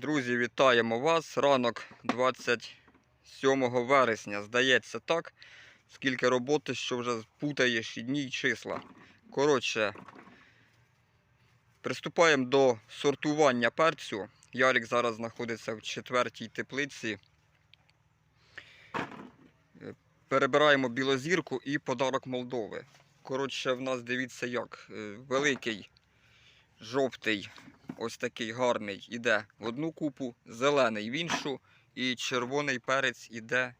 Друзі, вітаємо вас. Ранок 27 вересня. Здається так. Скільки роботи, що вже путаєш і дні, і числа. Коротше, приступаємо до сортування перцю. Ярик зараз знаходиться в четвертій теплиці. Е, Перебираємо білозірку і подарок Молдови. Коротше, в нас дивіться як. е, Великий жовтий ось такий гарний іде в одну купу, зелений в іншу, і червоний перець іде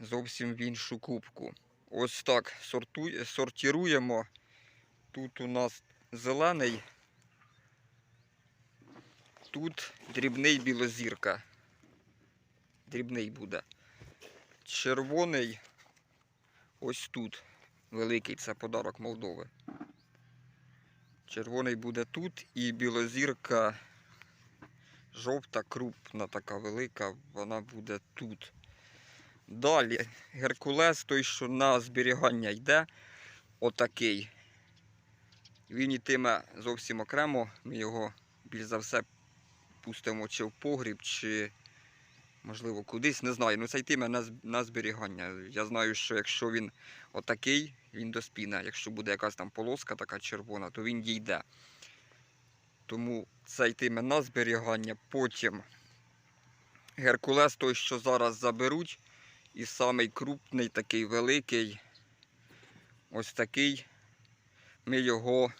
зовсім в іншу купку. Ось так сортує, сортіруємо. Тут у нас зелений, тут дрібний білозірка. Дрібний буде. Червоний ось тут. Великий це подарок Молдови. Червоний буде тут і білозірка жовта, крупна, така велика, вона буде тут. Далі Геркулес, той, що на зберігання йде, отакий. Він йтиме зовсім окремо. Ми його більш за все пустимо чи в погріб, чи можливо кудись, не знаю. Ну це йтиме на, на зберігання. Я знаю, що якщо він отакий, він доспіне. Якщо буде якась там полоска така червона, то він дійде. Тому це йтиме на зберігання. Потім Геркулес той, що зараз заберуть. І самий крупний, такий великий, ось такий. Ми його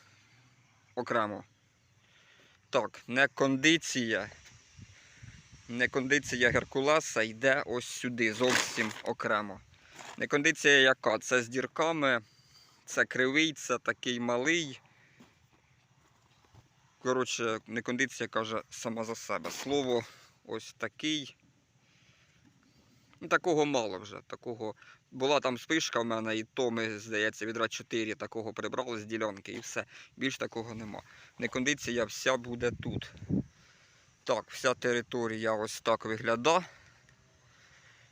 окремо. Так, не кондиція. Не кондиція Геркулеса йде ось сюди, зовсім окремо. Не кондиція яка? Це з дірками, це кривий, це такий малий. Коротше, не кондиція каже сама за себе. Слово ось такий. Ну, такого мало вже. Такого... Була там спишка в мене, і то ми, здається, відра 4 такого прибрали з ділянки і все. Більш такого нема. Не кондиція вся буде тут. Так, вся територія ось так виглядає.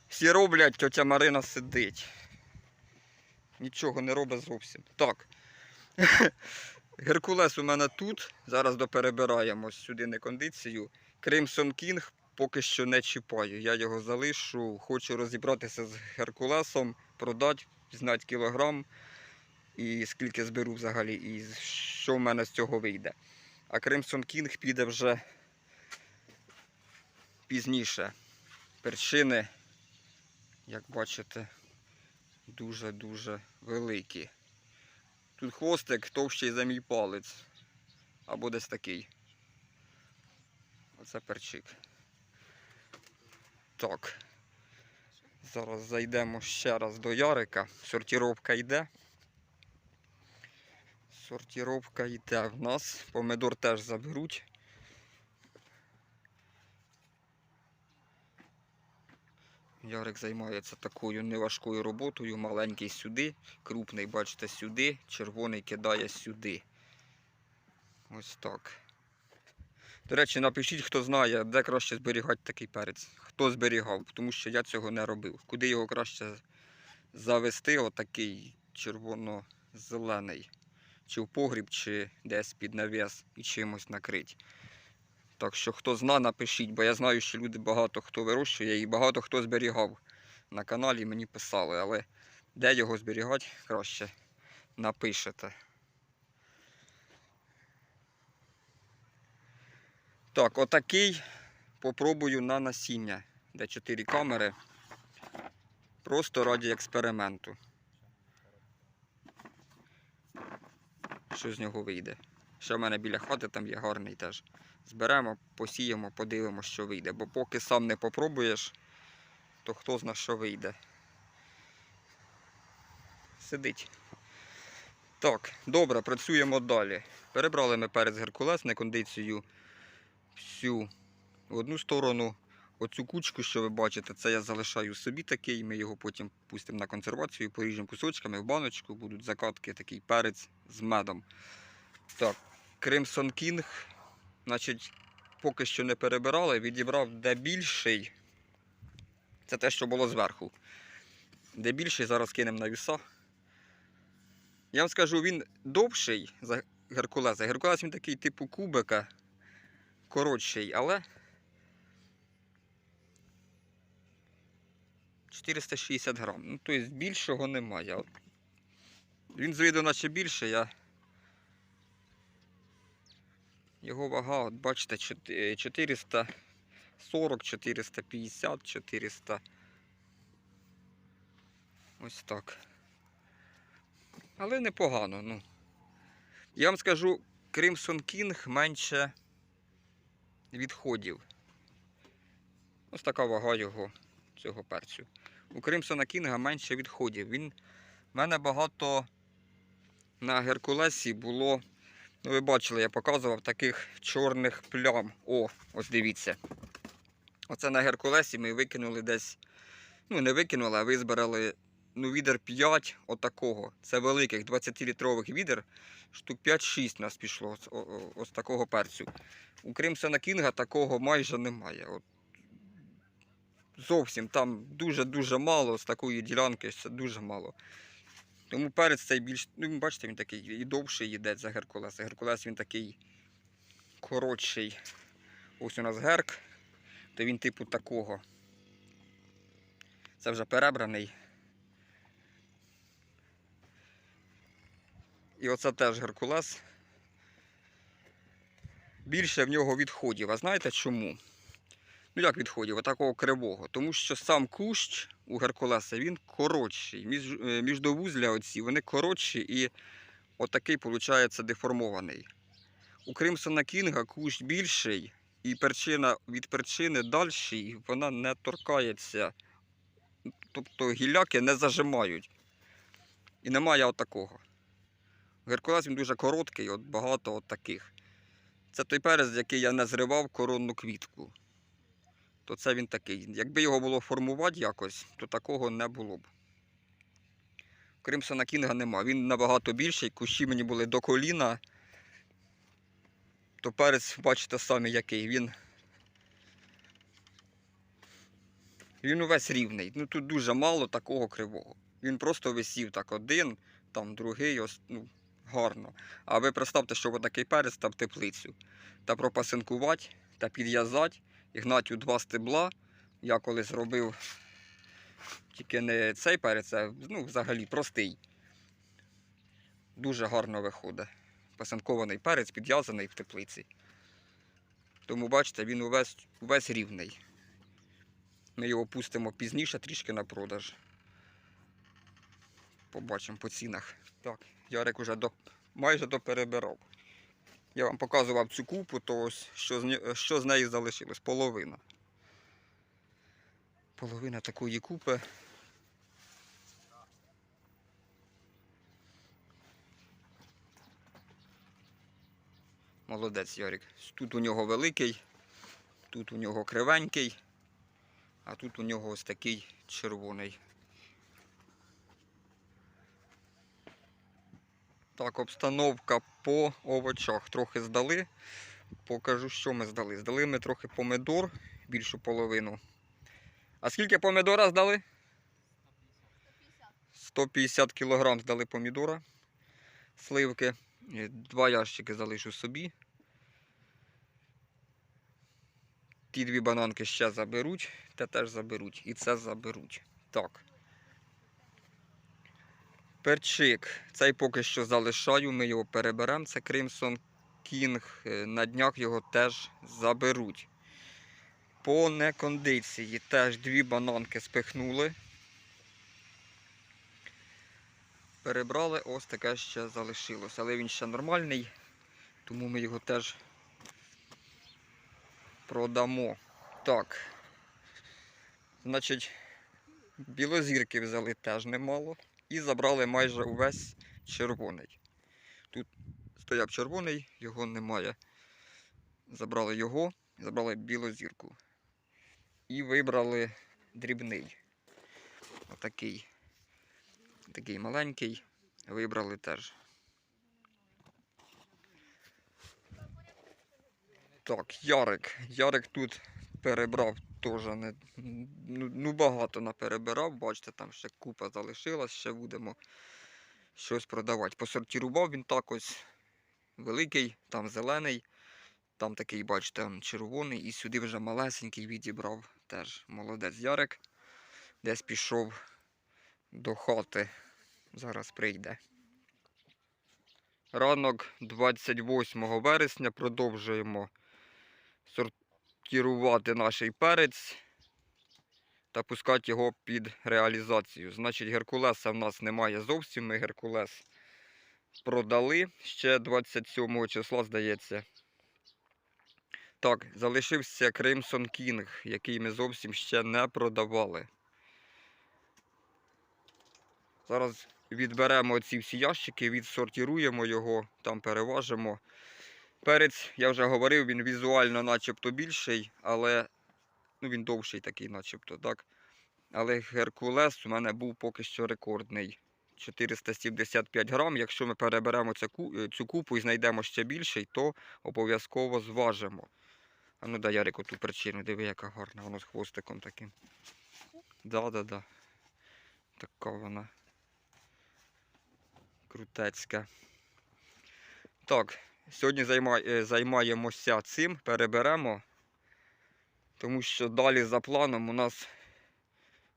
Всі роблять, тетя Марина сидить. Нічого не робить зовсім. Так. Геркулес у мене тут. Зараз доперебираємо сюди не кондицію. Кримсон Кінг поки що не чіпаю. Я його залишу. Хочу розібратися з Геркулесом, продати, знати кілограм і скільки зберу взагалі, і що в мене з цього вийде. А Кримсон Кінг піде вже пізніше. Перчини, як бачите, дуже-дуже великі. Тут хвостик товщий за мій палець. Або десь такий. Оце перчик. Так. Зараз зайдемо ще раз до Ярика. Сортіровка йде. Сортіровка йде в нас. Помидор теж заберуть. Ярик займається такою неважкою роботою. Маленький сюди, крупний, бачите, сюди, червоний кидає сюди. Ось так. До речі, напишіть, хто знає, де краще зберігати такий перець. Хто зберігав, тому що я цього не робив. Куди його краще завести, отакий червоно-зелений. Чи в погріб, чи десь під навіс і чимось накрити. Так що хто зна, напишіть, бо я знаю, що люди багато хто вирощує і багато хто зберігав на каналі, мені писали, але де його зберігати краще напишете. Так, отакий попробую на насіння, де 4 камери. Просто раді експерименту. Що з нього вийде? Ще в мене біля хати там є гарний теж. Зберемо, посіємо, подивимося, що вийде. Бо поки сам не попробуєш, то хто зна, що вийде. Сидить. Так, добре, працюємо далі. Перебрали ми перець Геркулес на кондицію всю в одну сторону. Оцю кучку, що ви бачите, це я залишаю собі такий. Ми його потім пустимо на консервацію, поріжемо кусочками в баночку, будуть закатки, такий перець з медом. Так, Crimson King, значить, поки що не перебирали, відібрав де більший. Це те, що було зверху. Де більший, зараз кинемо на віса. Я вам скажу, він довший за Геркулеса. Геркулес він такий типу кубика, коротший, але 460 грам. Ну, тобто більшого немає. Він з наче більше, я його вага, от бачите, е, 440, 450, 400. Ось так. Але непогано, ну. Я вам скажу, Crimson King менше відходів. Ось така вага його, цього перцю. У Кримсона Кінга менше відходів. Він в мене багато на Геркулесі було. Ну, ви бачили, я показував таких чорних плям. О, ось дивіться. Оце на Геркулесі ми викинули десь. Ну, не викинули, а визбирали ну, відер 5 отакого. Це великих 20-літрових відер. Штук 5-6 нас пішло з- о- о- ось такого перцю. У Кримсона Кінга такого майже немає. От зовсім там дуже-дуже мало з такої ділянки, це дуже мало. Тому перець цей більш, ну бачите, він такий і довший йде за Геркулеса. Геркулес він такий коротший. Ось у нас герк, то він типу такого. Це вже перебраний. І оце теж Геркулес. Більше в нього відходів. А знаєте чому? Ну як відходів, отакого кривого. Тому що сам кущ у Геркулеса він коротший. Між, е, міждовузля оці, вони коротші і отакий, виходить, деформований. У Кримсона Кінга кущ більший, і перчина від перчини дальший, і вона не торкається. Тобто гілляки не зажимають. І немає отакого. Геркулес він дуже короткий, от багато от таких. Це той перець, який я не зривав коронну квітку то це він такий. Якби його було формувати якось, то такого не було б. Кримсона Кінга нема. Він набагато більший, кущі мені були до коліна. То перець, бачите самі який. Він. Він увесь рівний. Ну тут дуже мало такого кривого. Він просто висів так один, там другий, ось, ну, гарно. А ви представте, що отакий перець та в теплицю. Та пропасинкувати, та підв'язати і гнати у два стебла. Я колись робив тільки не цей перець, а ну, взагалі простий. Дуже гарно виходить. Пасинкований перець підв'язаний в теплиці. Тому бачите, він увесь, увесь рівний. Ми його пустимо пізніше трішки на продаж. Побачимо по цінах. Так, Ярик уже до, майже доперебирав. Я вам показував цю купу, то ось що з, що з неї залишилось? Половина. Половина такої купи. Молодець Ярик. Тут у нього великий, тут у нього кривенький, а тут у нього ось такий червоний. Так, обстановка по овочах. Трохи здали. Покажу, що ми здали. Здали ми трохи помидор, більшу половину. А скільки помидора здали? 150 кг здали помідора, сливки. Два ящики залишу собі. Ті дві бананки ще заберуть, те теж заберуть. І це заберуть. Так. Перчик. Цей поки що залишаю, ми його переберемо. Це Crimson King. Е, На днях його теж заберуть. По некондиції теж дві бананки спихнули. Перебрали, ось таке ще залишилось. Але він ще нормальний, тому ми його теж продамо. Так. Значить, білозірки взяли теж немало. І забрали майже увесь червоний. Тут стояв червоний, його немає. Забрали його, забрали білу зірку. І вибрали дрібний. Отакий. Такий маленький. Вибрали теж. Так, Ярик. Ярик тут перебрав теж не, ну, ну багато наперебирав, бачите, там ще купа залишилась, ще будемо щось продавати. Посортірував він так ось великий, там зелений, там такий, бачите, червоний, і сюди вже малесенький відібрав теж молодець Ярик. десь пішов до хати. Зараз прийде. Ранок 28 вересня продовжуємо сортувати наш перець та пускати його під реалізацію. Значить, Геркулеса в нас немає зовсім. Ми Геркулес продали ще 27 числа, здається. Так, залишився Кримсон Кінг, який ми зовсім ще не продавали. Зараз відберемо ці всі ящики, відсортируємо його, там переважимо. Перець, я вже говорив, він візуально начебто більший, але ну, він довший такий, начебто, так. Але Геркулес у мене був поки що рекордний. 475 грам. Якщо ми переберемо е, цю купу і знайдемо ще більший, то обов'язково зважимо. А ну дай Ярику ту причину, диви, яка гарна, воно з хвостиком таким. Да-да-да. Така вона. Крутецька. Так, сьогодні е, займаємося цим, переберемо. Тому що далі за планом у нас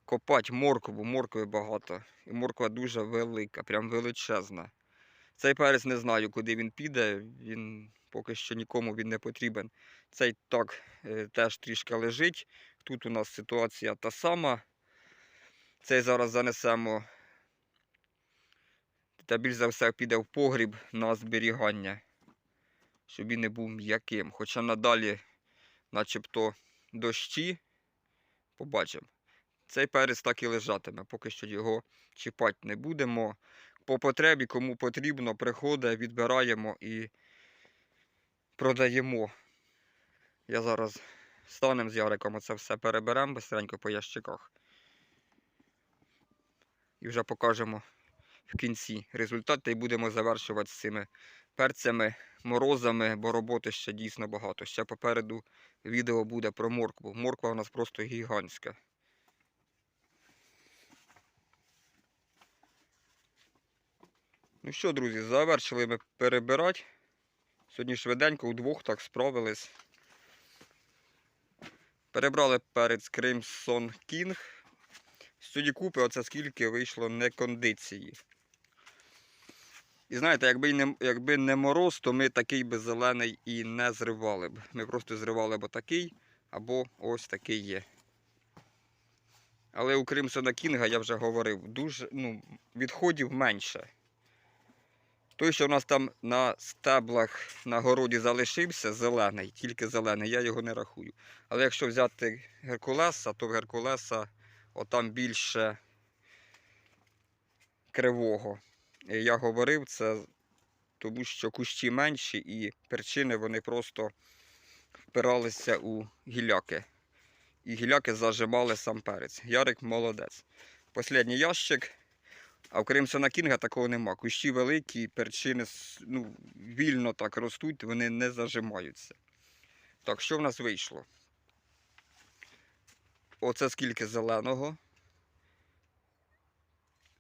копати моркву, моркви багато. І морква дуже велика, прям величезна. Цей перець не знаю, куди він піде, він поки що нікому він не потрібен. Цей так е, теж трішки лежить. Тут у нас ситуація та сама. Цей зараз занесемо. Та більш за все піде в погріб на зберігання, щоб він не був м'яким. Хоча надалі, начебто, дощі, побачимо. Цей перець так і лежатиме, поки що його чіпати не будемо. По потребі, кому потрібно, приходить, відбираємо і продаємо. Я зараз станем з Яриком оце все переберемо быстренько по ящиках. І вже покажемо в кінці результат, та й будемо завершувати з цими перцями, морозами, бо роботи ще дійсно багато. Ще попереду відео буде про моркву. Морква у нас просто гігантська. Ну що, друзі, завершили ми перебирати. Сьогодні швиденько удвох так справились. Перебрали перець Crimson King. Сьогодні купи, оце скільки вийшло некондиції. І знаєте, якби, не, якби не мороз, то ми такий би зелений і не зривали б. Ми просто зривали б такий, або ось такий є. Але у Кримсона Кінга, я вже говорив, дуже, ну, відходів менше. Той, що в нас там на стеблах на городі залишився, зелений, тільки зелений, я його не рахую. Але якщо взяти Геркулеса, то в Геркулеса отам більше кривого. Я говорив це, тому що кущі менші і перчини вони просто впиралися у гіляки. І гіляки зажимали сам перець. Ярик молодець. Послідній ящик. А в Кримсона Кінга такого нема. Кущі великі, перчини ну, вільно так ростуть, вони не зажимаються. Так, що в нас вийшло? Оце скільки зеленого.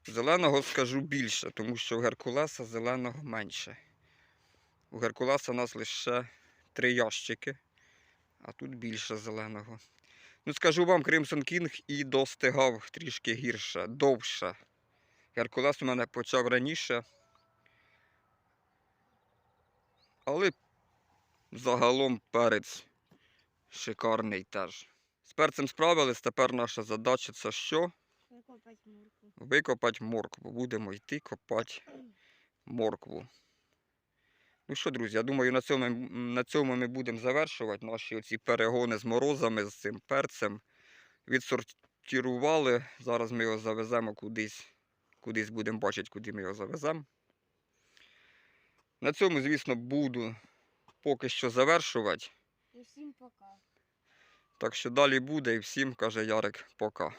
Зеленого скажу більше, тому що в Геркулеса зеленого менше. У Геркулеса у нас лише три ящики, а тут більше зеленого. Ну, скажу вам, Кримсон Кінг і достигав трішки гірше, довше. Геркулес у мене почав раніше. Але загалом перець шикарний теж. З перцем справились, тепер наша задача це що? Викопати морку. Викопати моркву. Будемо йти копати моркву. Ну що, друзі, я думаю, на цьому, на цьому ми будемо завершувати наші оці перегони з морозами, з цим перцем. Відсортирували. Зараз ми його завеземо кудись. Кудись будемо бачити, куди ми його завеземо. На цьому, звісно, буду поки що завершувати. І всім пока. Так що далі буде і всім каже Ярик пока.